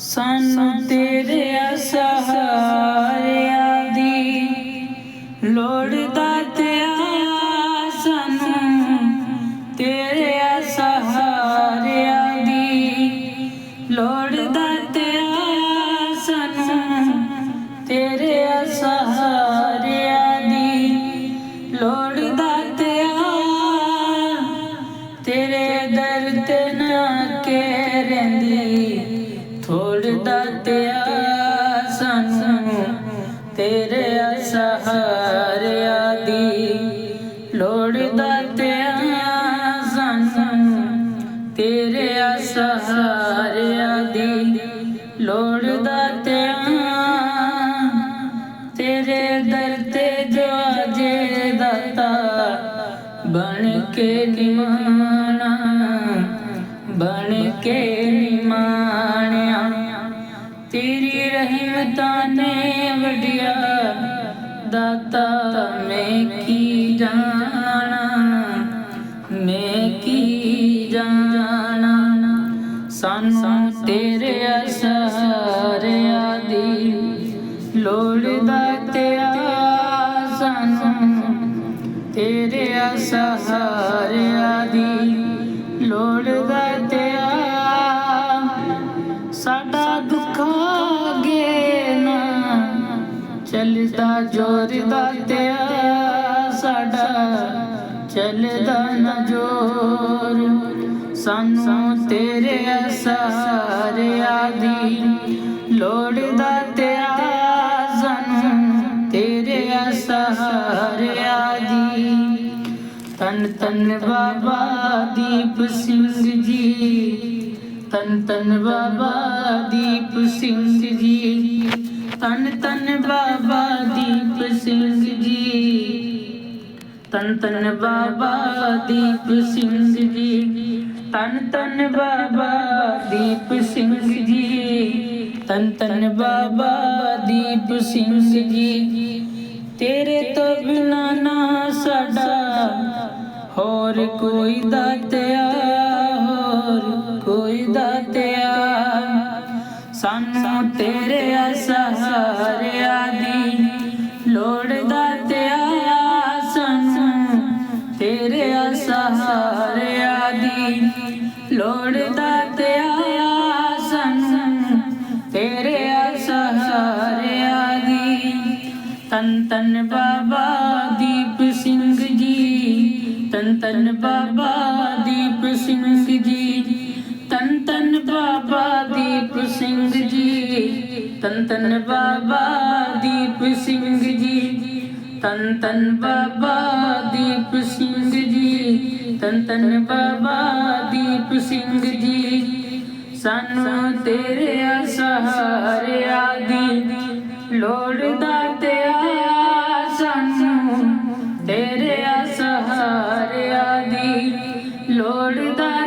ਸਾਨੂੰ ਤੇਰੇ ਸਹਾਰਿਆਂ ਦੀ ਲੋੜਦਾ ਤਿਆ ਸਾਨੂੰ ਤੇਰੇ ਸਹਾਰਿਆਂ ਦੀ ਲੋੜਦਾ ਤਿਆ ਸਾਨੂੰ ਤੇਰੇ ਸਹਾਰਿਆਂ ਦੀ ਲੋੜਦਾ ਤਿਆ ਤੇਰੇ ਦਰ ਤੇ ਨਾ ਕੇ ਰਹਿੰਦੀ। ਤੇਰੇ ਸਹਾਰਿਆ ਦੀ ਲੋੜਦਾ ਤਿਆ ਸਾਨੂੰ, ਤੇਰੇ ਸਹਾਰਿਆ ਦੀ ਲੋੜਦਾ ਤਿਆ ਤੇਰੇ ਦਰ ਤੇ ਜੋ ਅਜੇ ਦਾਤਾ ਬਣ ਕੇ ਨਿਮਾਣਾ, ਬਣ ਕੇ ਨਿਮਾਣਿਆ। ਤੇਰੀ ਰਹਿਮਤਾਂ ਨੇ ਵਡਿਆ ਦਾਤਾ, ਮੈਂ ਕੀ ਜਾਣਾ? ਮੈਂ ਕੀ ਜਾਣਾ? ਸਾਨੂੰ ਤੇਰੇ ਸਹਾਰਿਆਂ ਦੀ ਲੋੜਦਾ ਤਿਆ ਸਾਨੂੰ ਤੇਰੇ ਸਹਾਰਿਆਂ ਦੀ ਲੋੜਦਾ ਤਿਆ ਚੱਲਦਾ ਜੋਰ ਦਾ ਸਾਡਾ ਚੱਲਦਾ ਨਾ ਜੋਰ ਸਾਨੂੰ ਤੇਰੇ ਸਹਾਰਿਆਂ ਦੀ ਲੋੜਦਾ ਤਿਆ ਸਾਨੂੰ ਤੇਰੇ ਸਹਾਰਿਆਂ ਦੀ। ਤਨ ਤਨ ਬਾਬਾ ਦੀਪ ਸਿੰਘ ਜੀ ਤਨ ਤਨ ਬਾਬਾ ਦੀਪ ਸਿੰਘ ਜੀ। ਤਨ ਤਨ ਤਨ ਤਨ ਬਾਬਾ ਦੀਪ ਸਿੰਘ ਜੀ। ਤਨ ਤਨ ਬਾਬਾ ਦੀਪ ਸਿੰਘ ਜੀ। ਤਨ ਤਨ ਬਾਬਾ ਦੀਪ ਸਿੰਘ ਜੀ। ਤੇਰੇ ਤੋਂ ਬਿਨਾ ਨਾ ਸਾਡਾ ਹੋਰ ਕੋਈ ਦਾਤਿਆ ਹੋਰ ਕੋਈ ਦਾਤਿਆ ਸਾਨੂੰ ਤੇਰੇ ਸਹਾਰਿਆਂ ਦੀ ਲੋੜ ਦਾਤਿਆ ਤੇਰੇ ਸਹਾਰਿਆਂ ਦੀ ਲੋੜ ਦਾਤਿਆ ਸਨ ਤੇਰੇ ਸਹਾਰਿਆ ਦੀ ਤਨ ਤਨ ਬਾਬਾ ਦੀਪ ਸਿੰਘ ਜੀ, ਤਨ ਤਨ ਬਾਬਾ ਦੀਪ ਸਿੰਘ ਜੀ, ਤਨ ਤਨ ਬਾਬਾ ਦੀਪ ਸਿੰਘ ਜੀ, ਤਨ ਤਨ ਬਾਬਾ ਦੀਪ ਸਿੰਘ ਜੀ। ਤਨ ਤਨ ਬਾਬਾ ਦੀਪ ਸਿੰਘ ਜੀ। ਤਨ ਤਨ ਬਾਬਾ ਦੀਪ ਸਿੰਘ ਜੀ। ਸਾਨੂੰ ਤੇਰੇ ਸਹਾਰਿਆ ਦੀ ਲੋੜਦਾ ਤਿਆ ਸਾਨੂੰ ਤੇਰੇ ਸਹਾਰਿਆ ਦੀ ਲੋੜਦਾ